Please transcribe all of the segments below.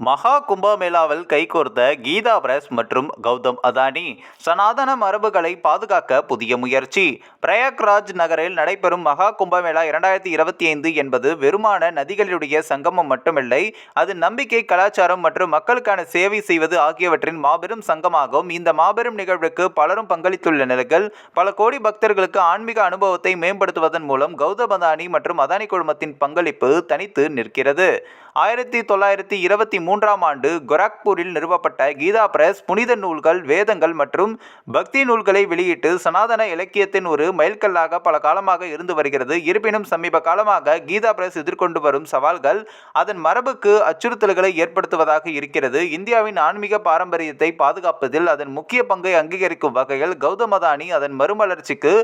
மகா கும்பமேளாவில் கைகோர்த்த கீதா பிரஸ் மற்றும் கௌதம் அதானி சனாதன மரபுகளை பாதுகாக்க புதிய முயற்சி. பிரயாக்ராஜ் நகரில் நடைபெறும் மகா கும்பமேளா இரண்டாயிரத்தி இருபத்தி ஐந்து என்பது வெறுமான நதிகளுடைய சங்கமம் மட்டுமில்லை அது நம்பிக்கை கலாச்சாரம் மற்றும் மக்களுக்கான சேவை செய்வது ஆகியவற்றின் மாபெரும் சங்கமாகும். இந்த மாபெரும் நிகழ்வுக்கு பலரும் பங்களித்துள்ள நிலைகள் பல கோடி பக்தர்களுக்கு ஆன்மீக அனுபவத்தை மேம்படுத்துவதன் மூலம் கௌதம் அதானி மற்றும் அதானி குழுமத்தின் பங்களிப்பு தனித்து நிற்கிறது. ஆயிரத்தி தொள்ளாயிரத்தி இருபத்தி மூன்றாம் ஆண்டு கோரக்பூரில் நிறுவப்பட்ட கீதா பிரஸ் புனித நூல்கள் வேதங்கள் மற்றும் பக்தி நூல்களை வெளியிட்டு சனாதன இலக்கியத்தின் ஒரு மைல்கல்லாக பல காலமாக இருந்து வருகிறது. இருப்பினும் சமீப காலமாக கீதா பிரஸ் எதிர்கொண்டு வரும் சவால்கள் அதன் மரபுக்கு அச்சுறுத்தல்களை ஏற்படுத்துவதாக இருக்கிறது. இந்தியாவின் ஆன்மீக பாரம்பரியத்தை பாதுகாப்பதில் அதன் முக்கிய பங்கை அங்கீகரிக்கும் வகையில் கௌதம் அதானி அதன் மறுமலர்ச்சிக்கு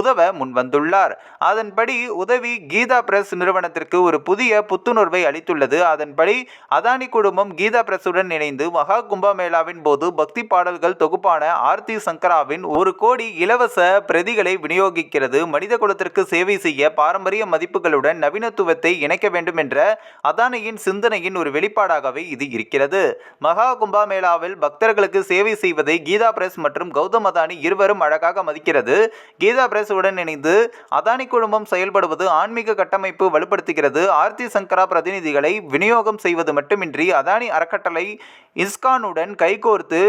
உதவ முன்வந்துள்ளார். அதன்படி உதவி கீதா பிரஸ் நிறுவனத்திற்கு ஒரு புதிய புத்துணர்வை அளித்துள்ளது. அதன்படி அதானி குழு குடும்பம் கீதா பிரஸுடன் இணைந்து மகா கும்பமேளாவின் போது பக்தி பாடல்கள் தொகுப்பான ஆர்த்தி சங்கராவின் ஒரு கோடி இலவச பிரதிகளை விநியோகிக்கிறது. மனித குலத்திற்கு சேவை செய்ய பாரம்பரிய மதிப்புகளுடன் நவீனத்துவத்தை இணைக்க வேண்டும் என்ற அதானியின் சிந்தனையின் ஒரு வெளிப்பாடாகவே இது இருக்கிறது. மகா கும்பமேளாவில் பக்தர்களுக்கு சேவை செய்வதை கீதா பிரஸ் மற்றும் கௌதம் அதானி இருவரும் அழகாக மதிக்கிறது. கீதா பிரஸ் உடன் இணைந்து அதானி குழுமம் செயல்படுவது ஆன்மீக கட்டமைப்பு வலுப்படுத்துகிறது. ஆர்த்தி சங்கரா பிரதிநிதிகளை விநியோகம் செய்வது மட்டுமின்றி அதானி அறக்கட்டளை இஸ்கானுடன் கைகோர்த்து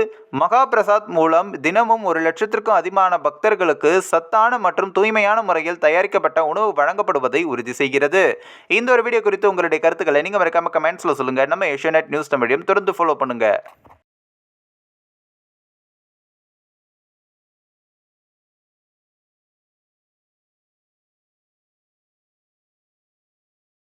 மகாபிரசாத் மூலம் தினமும் ஒரு லட்சத்திற்கும் அதிகமான பக்தர்களுக்கு சத்தான மற்றும் தூய்மையான முறையில் தயாரிக்கப்பட்ட உணவு வழங்கப்படுவதை உறுதி செய்கிறது. இந்த ஒரு வீடியோ குறித்து உங்களுடைய கருத்துக்களை நீங்கள் மறக்காம கமெண்ட்ஸில் சொல்லுங்கள் நம்ம ஏஷியநெட் நியூஸ் தமிழையும் தொடர்ந்து ஃபாலோ பண்ணுங்கள்